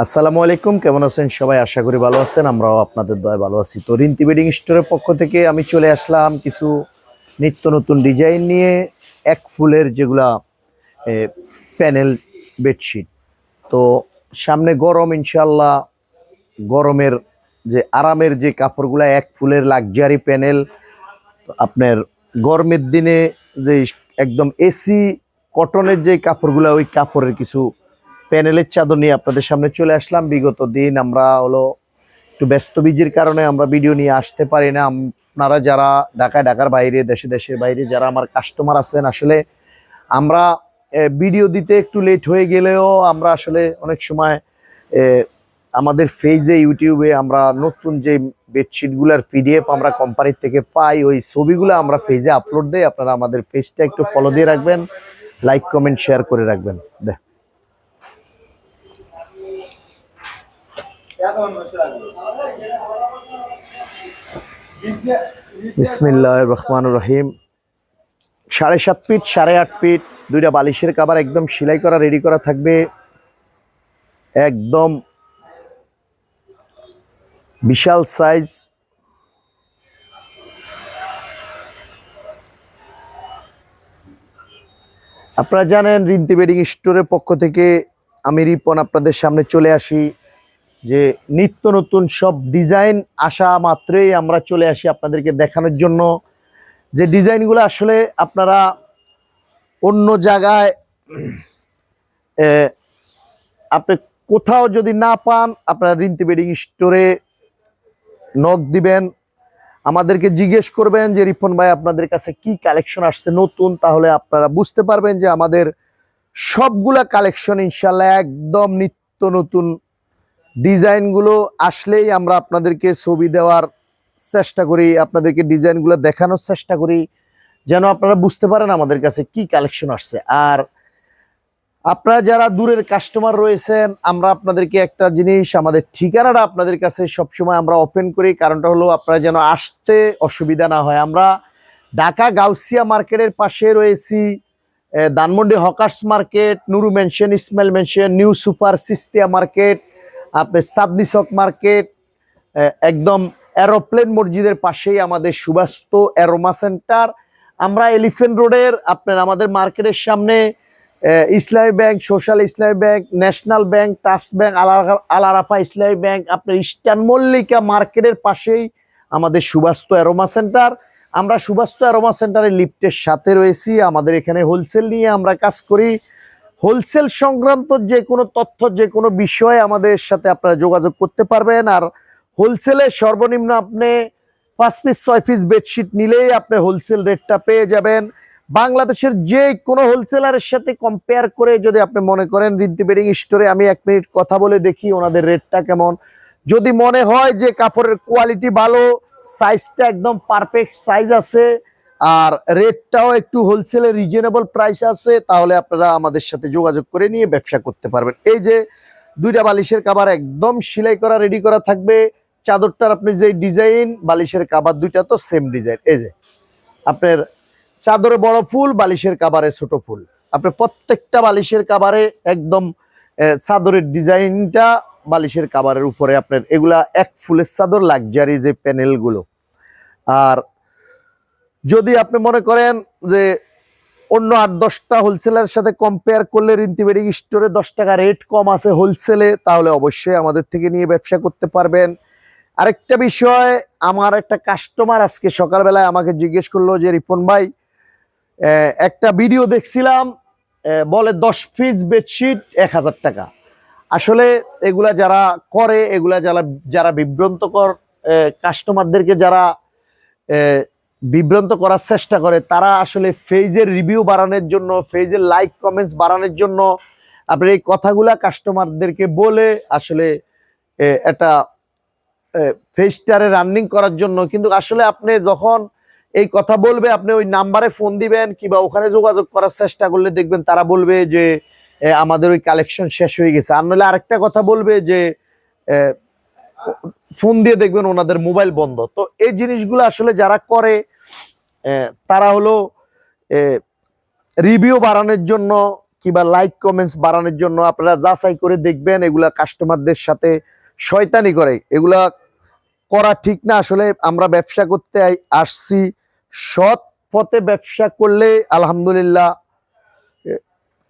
আসসালামু আলাইকুম, কেমন আছেন? সবাই আশা করি ভালো আছেন, আমরাও আপনাদের দয় ভালো আছি। তো রিন্তি বেডিং স্টোরের পক্ষ থেকে আমি চলে আসলাম কিছু নিত্য নতুন ডিজাইন নিয়ে, এক ফুলের যেগুলা প্যানেল বেডশিট। তো সামনে গরম ইনশাল্লাহ গরমের যে, আরামের যে কাপড়গুলা, এক ফুলের লাক্সারি প্যানেল। আপনার গরমের দিনে যে, একদম এসি কটনের যে কাপড়গুলা, ওই কাপড়ের কিছু প্যানেলের চাদর নিয়ে আপনাদের সামনে চলে আসলাম। বিগত দিন আমরা হলো একটু ব্যস্ত বিজির কারণে আমরা ভিডিও নিয়ে আসতে পারি না। আপনারা যারা ঢাকায়, ঢাকার বাইরে, দেশে, দেশের বাইরে যারা আমার কাস্টমার আছেন, আসলে আমরা ভিডিও দিতে একটু লেট হয়ে গেলেও আমরা আসলে অনেক সময় আমাদের ফেজে ইউটিউবে আমরা নতুন যে বেডশিটগুলোর পিডিএফ আমরা কোম্পানির থেকে পাই, ওই ছবিগুলো আমরা ফেজে আপলোড দেই। আপনারা আমাদের ফেজটা একটু ফলো দিয়ে রাখবেন লাইক কমেন্ট শেয়ার করে রাখবেন। দেখ। বিসমিল্লাহ রহমান রহিম। সাড়ে সাত ফিট, সাড়ে আট ফিট, দুইটা বালিশের কাবার একদম সেলাই করা রেডি করা থাকবে। একদম বিশাল সাইজ আপনারা জানেন রিন্তি বেডিং স্টোরের পক্ষ থেকে আমি রিপন আপনাদের সামনে চলে আসি। যে নিত্য নতুন সব ডিজাইন আসা মাত্রই আমরা চলে আসি আপনাদেরকে দেখানোর জন্য। যে ডিজাইনগুলো আসলে আপনারা অন্য জায়গায় আপনি কোথাও যদি না পান, আপনারা রিন্তি বেডিং স্টোরে নখ দিবেন। আমাদেরকে জিজ্ঞেস করবেন যে, রিপন ভাই, আপনাদের কাছে কি কালেকশন আসছে নতুন? তাহলে আপনারা বুঝতে পারবেন যে আমাদের সবগুলা কালেকশন ইনশাল্লাহ একদম নিত্য নতুন ডিজাইনগুলো আসলেই আমরা আপনাদেরকে ছবি দেওয়ার চেষ্টা করি, আপনাদেরকে ডিজাইনগুলো দেখানোর চেষ্টা করি, যেন আপনারা বুঝতে পারেন আমাদের কাছে কি কালেকশন আসছে। আর আপনারা যারা দূরের কাস্টমার রয়েছেন, আমরা আপনাদেরকে একটা জিনিস, আমাদের ঠিকানাটা আপনাদের কাছে সবসময় আমরা ওপেন করি, কারণটা হলো আপনারা যেন আসতে অসুবিধা না হয়। আমরা ঢাকা গাউসিয়া মার্কেটের পাশে রয়েছি Dhanmondi hawkers market, Nuru mansion Ismail mansion new super, সিস্তিয়া market আপনার সাদনি চক মার্কেট একদম এরোপ্লেন মসজিদের পাশেই আমাদের সুবাস্ত অ্যারোমা সেন্টার। আমরা এলিফেন্ট রোডের, আপনার আমাদের মার্কেটের সামনে Islami bank, social Islami bank, national bank টাস ব্যাংক, আলা- আলারাফা ইসলামী ব্যাংক, আপনার ইস্টার্ন মল্লিকা মার্কেটের পাশেই আমাদের সুবাস্ত অ্যারোমা সেন্টার। আমরা সুবাস্ত অ্যারোমা সেন্টারের লিফটের সাথে রয়েছি, আমাদের এখানে হোলসেল নিয়ে আমরা কাজ করি। হোলসেল সংক্রান্ত যে কোনো তথ্য, যে কোনো বিষয়ে আমাদের সাথে আপনারা যোগাযোগ করতে পারবেন। আর হোলসেলে সর্বনিম্ন আপনি পাঁচ পিস, ছয় পিস বেডশিট নিলেই আপনি হোলসেল রেটটা পেয়ে যাবেন। বাংলাদেশের যে কোনো হোলসেলারের সাথে কম্পেয়ার করে যদি আপনি মনে করেন রিদ্দি বেডিং স্টোরে, আমি এক মিনিট কথা বলে দেখি ওনাদের রেটটা কেমন। যদি মনে হয় যে কাপড়ের কোয়ালিটি ভালো সাইজটা একদম পারফেক্ট সাইজ আছে আর রেটটাও একটু হোলসেলে রিজনেবল প্রাইস আছে, তাহলে আপনারা আমাদের সাথে যোগাযোগ করে নিয়ে ব্যবসা করতে পারবেন। এই যে দুইটা বালিশের কাবার একদম সেলাই করা রেডি করা থাকবে। চাদরটার আপনি যে ডিজাইন বালিশের কাবার দুইটা তো সেম ডিজাইন এই যে আপনার চাদরে বড় ফুল, বালিশের কাবারে ছোট ফুল। আপনার প্রত্যেকটা বালিশের কাবারে একদম চাদরের ডিজাইনটা বালিশের কাবারের উপরে আপনার এগুলা এক ফুলের চাদর লাক্সারি যে প্যানেলগুলো আর যদি আপনি মনে করেন যে অন্য আট দশটা হোলসেলের সাথে কম্পেয়ার করলে রিন্তি বেডিং স্টোরে দশ টাকা রেট কম আছে হোলসেলে তাহলে অবশ্যই আমাদের থেকে নিয়ে ব্যবসা করতে পারবেন। আরেকটা বিষয়, আমার একটা কাস্টমার আজকে সকালবেলায় আমাকে জিজ্ঞেস করল যে, রিপন ভাই একটা ভিডিও দেখছিলাম বলে দশ পিস বেডশিট এক হাজার টাকা। আসলে এগুলা যারা করে, এগুলা যারা যারা বিভ্রান্তকর কাস্টমারদেরকে যারা বিভ্রান্ত করার চেষ্টা করে। তারা আসলে ফেজের রিভিউ বাড়ানোর জন্য ফেজের লাইক কমেন্টস বাড়ানোর জন্য আপনি এই কথাগুলা কাস্টমারদেরকে বলে আসলে একটা ফেজটারে রানিং করার জন্য। কিন্তু আসলে আপনি যখন এই কথা বলবে, আপনি ওই নাম্বারে ফোন দিবেন কিংবা ওখানে যোগাযোগ করার চেষ্টা করলে দেখবেন তারা বলবে যে আমাদের ওই কালেকশন শেষ হয়ে গেছে। আর নইলে আরেকটা কথা বলবে যে ফোন দিয়ে দেখবেন ওনাদের মোবাইল বন্ধ। তো এই জিনিসগুলো আসলে যারা করে তারা হলো রিভিউ বাড়ানোর জন্য কিংবা লাইক কমেন্টস বাড়ানোর জন্য আপনারা যাচাই করে দেখবেন, এগুলা কাস্টমারদের সাথে শয়তানি করে। এগুলা করা ঠিক না, আসলে আমরা ব্যবসা করতে আসছি। সৎ পথে ব্যবসা করলে আলহামদুলিল্লাহ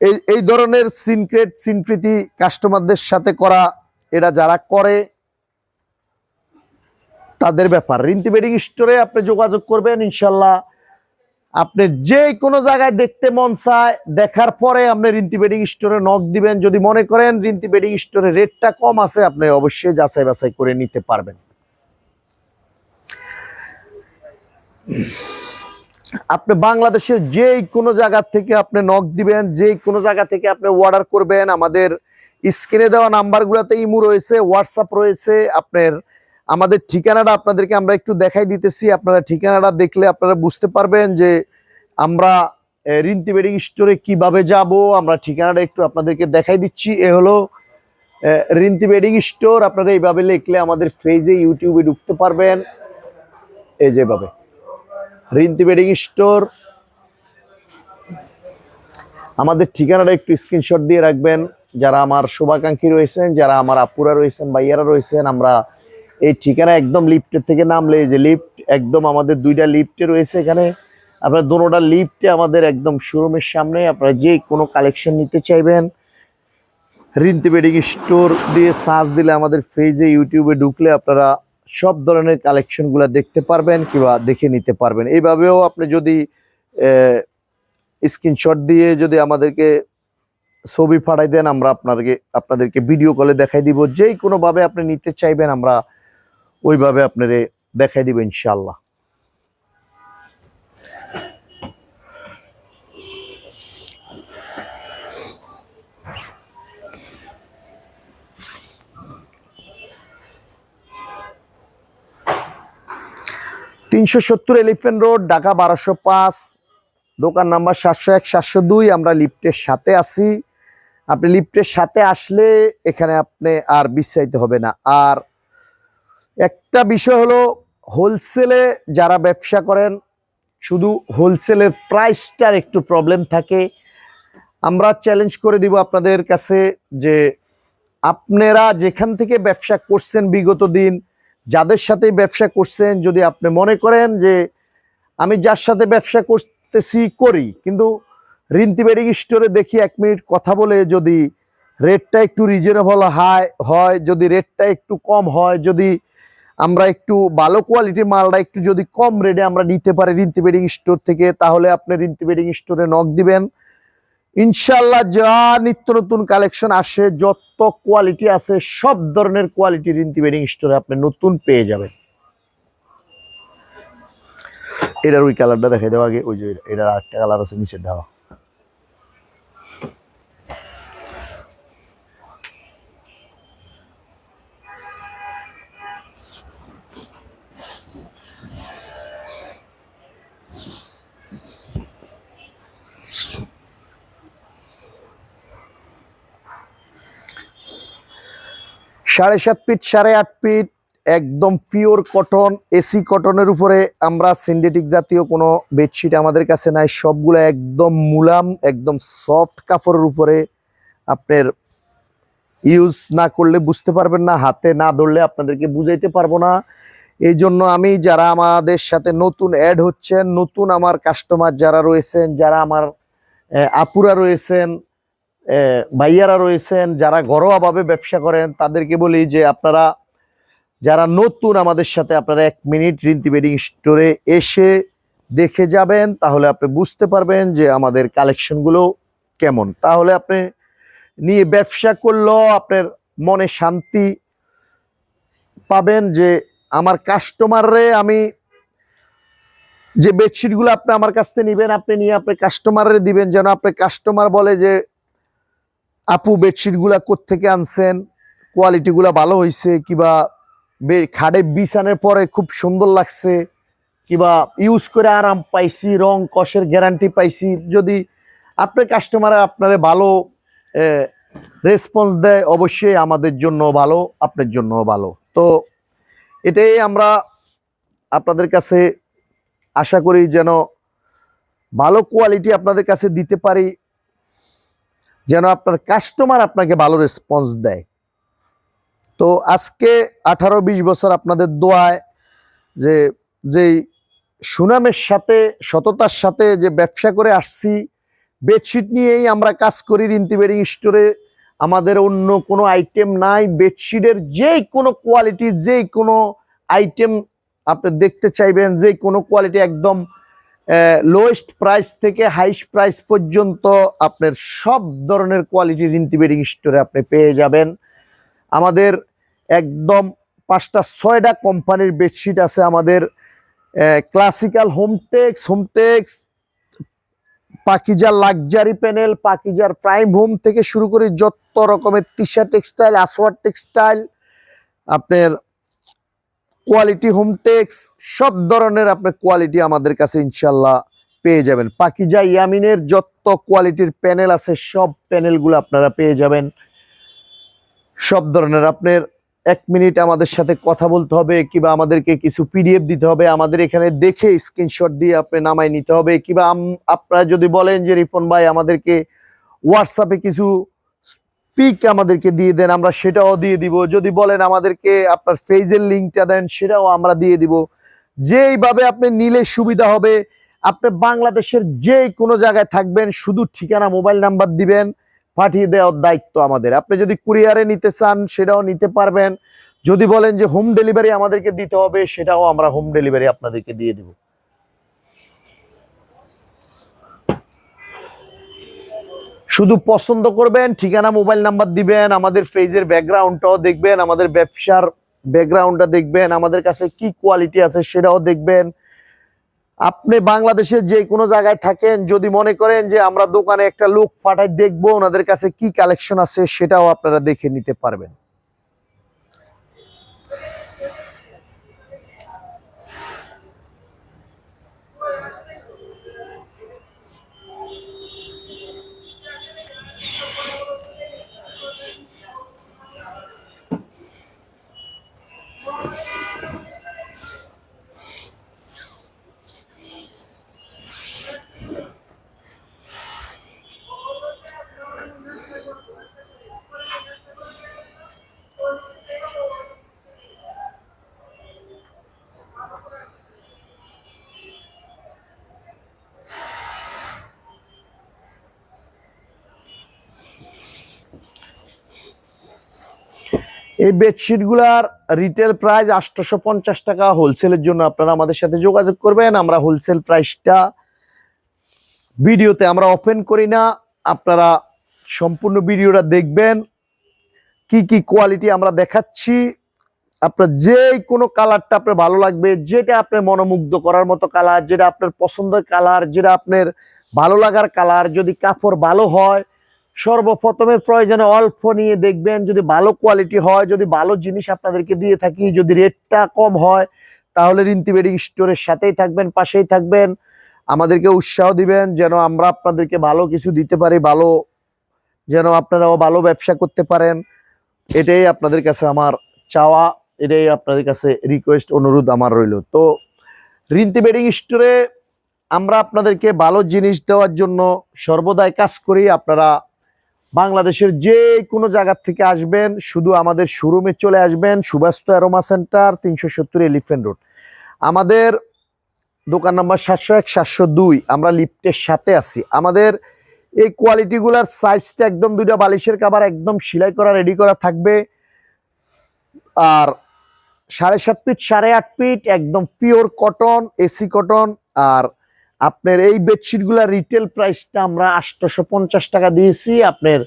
এই এই ধরনের সিনক্রেট, সিনপ্রীতি কাস্টমারদের সাথে করা এরা যারা করে তাদের ব্যাপার। রিন্তি বেডিং স্টোরে আপনি যোগাযোগ করবেন, ইনশাল্লাহ। আপনি যে কোনো জায়গায় দেখতে মন চায়, দেখার পরে আপনি রিন্তি বেডিং স্টোরে নখ দিবেন। যদি মনে করেন রিন্তি বেডিং স্টোরে রেটটা কম আছে, আপনি অবশ্যই যাচাই বাছাই করে নিতে পারবেন। আপনি বাংলাদেশের যে কোনো জায়গা থেকে আপনি নখ দিবেন যে কোনো জায়গা থেকে আপনি অর্ডার করবেন, আমাদের স্ক্রিনে দেওয়া নাম্বারগুলোতে ইমু রয়েছে, হোয়াটসঅ্যাপ রয়েছে, আপনার আমাদের ঠিকানাটা আপনাদেরকে আমরা একটু দেখাই দিতেছি। আপনারা ঠিকানাটা দেখলে আপনারা বুঝতে পারবেন যে আমরা রিন্তি বেডিং স্টোরে কীভাবে যাব। আমরা ঠিকানাটা একটু আপনাদেরকে দেখাই দিচ্ছি। এ হলো রিন্তি বেডিং স্টোর। আপনারা এইভাবে লিখলে আমাদের ফেজে ইউটিউবে ঢুকতে পারবেন। এই যেভাবে রিন্তি বেডিং স্টোর। আমাদের ঠিকানাটা একটু স্ক্রিনশট দিয়ে রাখবেন। যারা আমার শুভাকাঙ্ক্ষী রয়েছেন, যারা আমার আপুরা রয়েছেন, ভাইয়ারা রয়েছেন, আমরা এই ঠিকানা একদম লিফটের থেকে নামলে এই যে লিফট একদম আমাদের দুইটা লিফটে রয়েছে এখানে। আপনার দোনোটা লিফটে আমাদের একদম শোরুমের সামনে আপনারা যে কোনো কালেকশন নিতে চাইবেন। রিন্তি বেডিং স্টোর দিয়ে সার্চ দিলে আমাদের ফেজে ইউটিউবে ঢুকলে আপনারা সব ধরনের কালেকশনগুলো দেখতে পারবেন কিংবা দেখে নিতে পারবেন। এইভাবেও আপনি যদি স্ক্রিনশট দিয়ে যদি আমাদেরকে ছবি পাঠাই দেন, আমরা আপনাদেরকে আপনাদেরকে ভিডিও কলে দেখাই দিব। যেই কোনোভাবে আপনি নিতে চাইবেন, আমরা ওইভাবে আপনারে দেখাই দিব ইনশাল্লাহ তিনশো সত্তর এলিফেন্ট রোড, ঢাকা বারোশো পাঁচ, দোকান নাম্বার সাতশো এক, সাতশো দুই, আমরা লিফটের সাথে আছি। আপনি লিফটের সাথে আসলে এখানে আপনি আর বিশ্রাইতে হবে না। আর একটা বিষয় হলো হোলসেলে যারা ব্যবসা করেন, শুধু হোলসেলের প্রাইসটার একটু প্রবলেম থাকে। আমরা চ্যালেঞ্জ করে দিব আপনাদের কাছে যে, আপনারা যেখান থেকে ব্যবসা করছেন বিগত দিন, যাদের সাথে ব্যবসা করছেন, যদি আপনি মনে করেন যে, আমি যার সাথে ব্যবসা করতেছি করি, কিন্তু রিন্তি বেডিং স্টোরে দেখি এক মিনিট কথা বলে যদি রেটটা একটু রিজনেবল হাই হয়, যদি রেটটা একটু কম হয়, যদি আমরা একটু ভালো কোয়ালিটির মালটা একটু যদি কম রেটে আমরা নিতে পারি রিন্তি বেডিং স্টোর থেকে, তাহলে আপনি রিন্তি বেডিং স্টোরে নক দিবেন। ইনশাল্লাহ যা নিত্য নতুন কালেকশন আসে, যত কোয়ালিটি আছে, সব ধরনের কোয়ালিটি রিন্তি বেডিং স্টোরে আপনি নতুন পেয়ে যাবেন। এটার ওই কালারটা দেখে দেওয়া আগে, ওই যে এটার আরেকটা কালার আছে নিচে দেওয়া সাড়ে সাত ফিট, সাড়ে আট ফিট, একদম পিওর কটন এসি কটনের উপরে আমরা সিন্থেটিক জাতীয় কোনো বেডশিট আমাদের কাছে নাই। সবগুলো একদম মুলাম, একদম সফট কাপড়ের উপরে আপনার ইউজ না করলে বুঝতে পারবেন না, হাতে না ধরলে আপনাদেরকে বুঝাইতে পারব না। এই জন্য আমি যারা আমাদের সাথে নতুন অ্যাড হচ্ছেন, নতুন আমার কাস্টমার যারা রয়েছেন, যারা আমার আপুরা রয়েছেন ভাইয়ারা রয়েছেন, যারা ঘরোয়াভাবে ব্যবসা করেন, তাদেরকে বলি যে আপনারা, যারা নতুন আমাদের সাথে, আপনারা এক মিনিট রিন্তি বেডিং স্টোরে এসে দেখে যাবেন, তাহলে আপনি বুঝতে পারবেন যে আমাদের কালেকশনগুলো কেমন। তাহলে আপনি নিয়ে ব্যবসা করলেও আপনার মনে শান্তি পাবেন যে আমার কাস্টমাররে আমি যে বেডশিটগুলো আপনি আমার কাছ থেকে নিবেন, আপনি নিয়ে আপনি কাস্টমারের দিবেন, যেন আপনি কাস্টমার বলে যে আপু বেডশিটগুলা কোত্থেকে আনছেন? কোয়ালিটিগুলা ভালো হয়েছে কিবা খাটে বিছানের পরে খুব সুন্দর লাগছে? কিবা ইউজ করে আরাম পাইছি, রং কষের গ্যারান্টি পাইছি? যদি আপনার কাস্টমার আপনারে ভালো রেসপন্স দেয়, অবশ্যই আমাদের জন্য ভালো, আপনার জন্য ভালো। তো এটাই আমরা আপনাদের কাছে আশা করি যেন ভালো কোয়ালিটি আপনাদের কাছে দিতে পারি। যেন আপনার কাস্টমার আপনাকে ভালো রেসপন্স দেয়। তো আজকে আঠারো বিশ বছর আপনাদের দোয়ায় যে, যেই সুনামের সাথে, সততার সাথে যে ব্যবসা করে আসছি, বেডশিট নিয়েই আমরা কাজ করি রিন্তি বেডিং স্টোরে। আমাদের অন্য কোনো আইটেম নাই, বেডশিটের যে কোনো কোয়ালিটি যে কোনো আইটেম আপনি দেখতে চাইবেন যে কোনো কোয়ালিটি একদম লোয়েস্ট প্রাইস থেকে হাইস্ট প্রাইস পর্যন্ত আপনার সব ধরনের কোয়ালিটির বেডিং স্টোরে আপনি পেয়ে যাবেন। আমাদের একদম পাঁচটা ছয়টা কোম্পানির বেডশিট আছে আমাদের। ক্লাসিক্যাল হোমটেক্স হোমটেক্স পাকিজার লাক্সারি প্যানেল পাকিজার প্রাইম হোম থেকে শুরু করে যত রকমের তিশা টেক্সটাইল আসওয়ার টেক্সটাইল আপনার কোয়ালিটি হোমটেক্স সব ধরনের আপনার কোয়ালিটি আমাদের কাছে ইনশাল্লাহ পেয়ে যাবেন। পাকিজা ইয়ামিনের যত কোয়ালিটির প্যানেল আছে, সব প্যানেলগুলো আপনারা পেয়ে যাবেন। সব ধরনের আপনার এক মিনিট আমাদের সাথে কথা বলতে হবে, কিংবা আমাদেরকে কিছু পিডিএফ দিতে হবে, আমাদের এখানে দেখে স্ক্রিনশট দিয়ে আপনি নামাই নিতে হবে, কিংবা আপনারা যদি বলেন যে রিপন ভাই, আমাদেরকে হোয়াটসঅ্যাপে কিছু পিক আমাদেরকে দিয়ে দেন, আমরা সেটাও দিয়ে দিব। যদি বলেন আমাদেরকে আপনার ফেজের লিঙ্কটা দেন, সেটাও আমরা দিয়ে দিব। যেইভাবে আপনি নিলে সুবিধা হবে, আপনি বাংলাদেশের যে কোনো জায়গায় থাকবেন, শুধু ঠিকানা, মোবাইল নাম্বার দিবেন, পাঠিয়ে দেওয়ার দায়িত্ব আমাদের। আপনি যদি কুরিয়ারে নিতে চান, সেটাও নিতে পারবেন। যদি বলেন যে হোম ডেলিভারি আমাদেরকে দিতে হবে, সেটাও আমরা হোম ডেলিভারি আপনাদেরকে দিয়ে দিব। শুধু পছন্দ করবেন, ঠিকানা, মোবাইল নাম্বার দিবেন, আমাদের ফেজের ব্যাকগ্রাউন্ডটাও দেখবেন, আমাদের ব্যবসার ব্যাকগ্রাউন্ডটা দেখবেন, আমাদের কাছে কি কোয়ালিটি আছে সেটাও দেখবেন। আপনি বাংলাদেশের যে কোনো জায়গায় থাকেন, যদি মনে করেন যে আমরা দোকানে একটা লোক পাঠাই, দেখব ওনাদের কাছে কি কালেকশন আছে, সেটাও আপনারা দেখে নিতে পারবেন। এই বেডশিটগুলার রিটেল প্রাইস আটশোশো পঞ্চাশ টাকা হোলসেলের জন্য আপনারা আমাদের সাথে যোগাযোগ করবেন। আমরা হোলসেল প্রাইসটা ভিডিওতে আমরা ওপেন করি না। আপনারা সম্পূর্ণ ভিডিওটা দেখবেন। কি কি কোয়ালিটি আমরা দেখাচ্ছি। আপনার যে কোনো কালারটা আপনার ভালো লাগবে, যেটা আপনার মনোমুগ্ধ করার মতো কালার যেটা আপনার পছন্দের কালার যেটা আপনার ভালো লাগার কালার যদি কাপড় ভালো হয় সর্বপ্রথমে প্রয়োজনে অল্প নিয়ে দেখবেন, যদি ভালো কোয়ালিটি হয়, যদি ভালো জিনিস আপনাদেরকে দিয়ে থাকি, যদি রেটটা কম হয়, তাহলে রিন্তি বেডিং স্টোরের সাথেই থাকবেন, পাশেই থাকবেন। আমাদেরকে উৎসাহ দিবেন যেন আমরা আপনাদেরকে ভালো কিছু দিতে পারি, ভালো যেন আপনারাও ভালো ব্যবসা করতে পারেন। এটাই আপনাদের কাছে আমার চাওয়া, এটাই আপনাদের কাছে রিকোয়েস্ট অনুরোধ আমার রইল। তো রিন্তি বেডিং স্টোরে আমরা আপনাদেরকে ভালো জিনিস দেওয়ার জন্য সর্বদাই কাজ করি। আপনারা বাংলাদেশের যে কোনো জায়গা থেকে আসবেন, শুধু আমাদের শোরুমে চলে আসবেন সুবাস্ত অ্যারোমা সেন্টার তিনশো সত্তর এলিফেন্ট রোড আমাদের দোকান নাম্বার সাতশো এক, সাতশো দুই, আমরা লিফটের সাথে আছি। আমাদের এই কোয়ালিটিগুলার সাইজটা একদম দুইটা বালিশের কাবার একদম সেলাই করা রেডি করা থাকবে। আর সাড়ে সাত ফিট সাড়ে আট ফিট একদম পিওর কটন এসি কটন আর আপনার এই বেডশিটগুলোর রিটেল প্রাইসটা আমরা আটশোশো পঞ্চাশ টাকা দিয়েছি। আপনার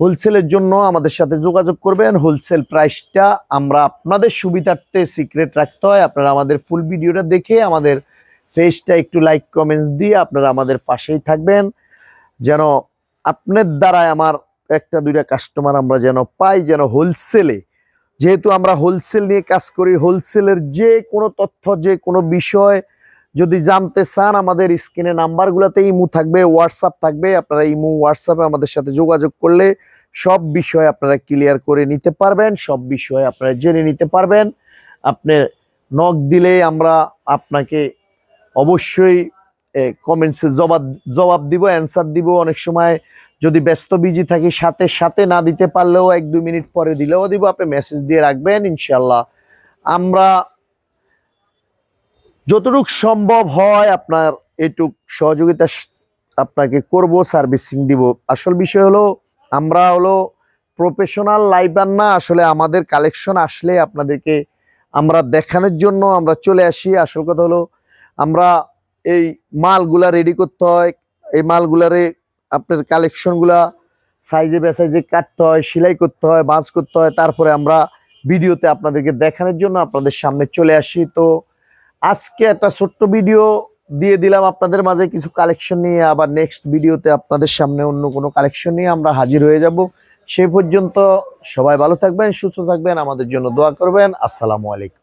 হোলসেলের জন্য আমাদের সাথে যোগাযোগ করবেন। হোলসেল প্রাইসটা আমরা আপনাদের সুবিধার্থে সিক্রেট রাখতে হয়। আপনারা আমাদের ফুল ভিডিওটা দেখে আমাদের ফেসটা একটু লাইক কমেন্টস দিয়ে আপনারা আমাদের পাশেই থাকবেন। যেন আপনার দ্বারাই আমার একটা, দুইটা কাস্টমার আমরা যেন পাই, যেন হোলসেলে যেহেতু আমরা হোলসেল নিয়ে কাজ করি হোলসেলের যে কোনো তথ্য, যে কোনো বিষয় যদি জানতে চান আমাদের স্ক্রিনে নাম্বারগুলোতে ইমু থাকবে, হোয়াটসঅ্যাপ থাকবে, আপনারা ইমু, হোয়াটসঅ্যাপে আমাদের সাথে যোগাযোগ করলে সব বিষয় আপনারা ক্লিয়ার করে নিতে পারবেন, সব বিষয় আপনারা জেনে নিতে পারবেন। আপনি নক দিলে আমরা আপনাকে অবশ্যই কমেন্টসে জবাব জবাব দিব অ্যান্সার দিব। অনেক সময় যদি ব্যস্ত বিজি থাকি, সাথে সাথে না দিতে পারলেও এক, দুই মিনিট পরে দিলেও দিব। আপনি মেসেজ দিয়ে রাখবেন ইনশাল্লাহ আমরা যতটুকু সম্ভব হয় আপনার এটুক সহযোগিতা আপনাকে করব, সার্ভিসিং দিব। আসল বিষয় হলো, আমরা হলো প্রফেশনাল লাইবার না, আসলে আমাদের কালেকশন আসলে আপনাদেরকে আমরা দেখানোর জন্য আমরা চলে আসি। আসল কথা হলো, আমরা এই মালগুলা রেডি করতে হয়। এই মালগুলারে আপনার কালেকশনগুলা সাইজে বেসাইজে কাটতে হয়, সেলাই করতে হয় বাঁচ করতে হয়। তারপরে আমরা ভিডিওতে আপনাদেরকে দেখানোর জন্য আপনাদের সামনে চলে আসি। তো আজকে একটা ছোট্ট ভিডিও দিয়ে দিলাম আপনাদের মাঝে কিছু কালেকশন নিয়ে, আবার নেক্সট ভিডিওতে আপনাদের সামনে অন্য কোনো কালেকশন নিয়ে আমরা হাজির হয়ে যাব। সেই পর্যন্ত সবাই ভালো থাকবেন, সুস্থ থাকবেন, আমাদের জন্য দোয়া করবেন। আসসালামু আলাইকুম।